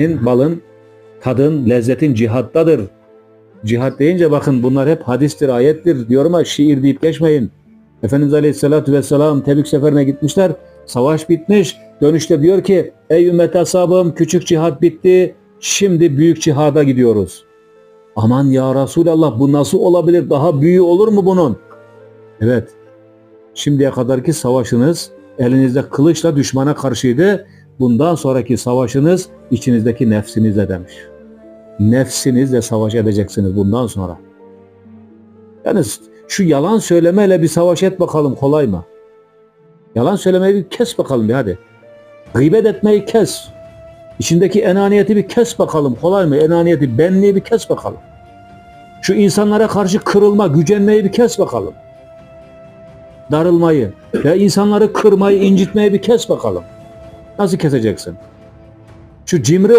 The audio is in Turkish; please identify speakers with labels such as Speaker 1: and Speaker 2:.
Speaker 1: balın, tadın, lezzetin cihattadır. Cihat deyince bakın bunlar hep hadistir, ayettir. Diyorum ama şiir deyip geçmeyin. Efendimiz Aleyhisselatü Vesselam Tebük seferine gitmişler. Savaş bitmiş. Dönüşte diyor ki ey ümmet ashabım küçük cihat bitti. Şimdi büyük cihada gidiyoruz. Aman ya Resulallah bu nasıl olabilir? Daha büyüğü olur mu bunun? Evet. Şimdiye kadarki savaşınız elinizde kılıçla düşmana karşıydı. Bundan sonraki savaşınız içinizdeki nefsinizle demiş. Nefsinizle savaş edeceksiniz bundan sonra. Yani şu yalan söylemeyle bir savaş et bakalım kolay mı? Yalan söylemeyi bir kes bakalım bir hadi. Gıybet etmeyi kes. İçindeki enaniyeti bir kes bakalım kolay mı? Enaniyeti, benliği bir kes bakalım. Şu insanlara karşı kırılma, gücenmeyi bir kes bakalım. Darılmayı ve insanları kırmayı, incitmeyi bir kes bakalım. Nasıl keseceksin? Şu cimri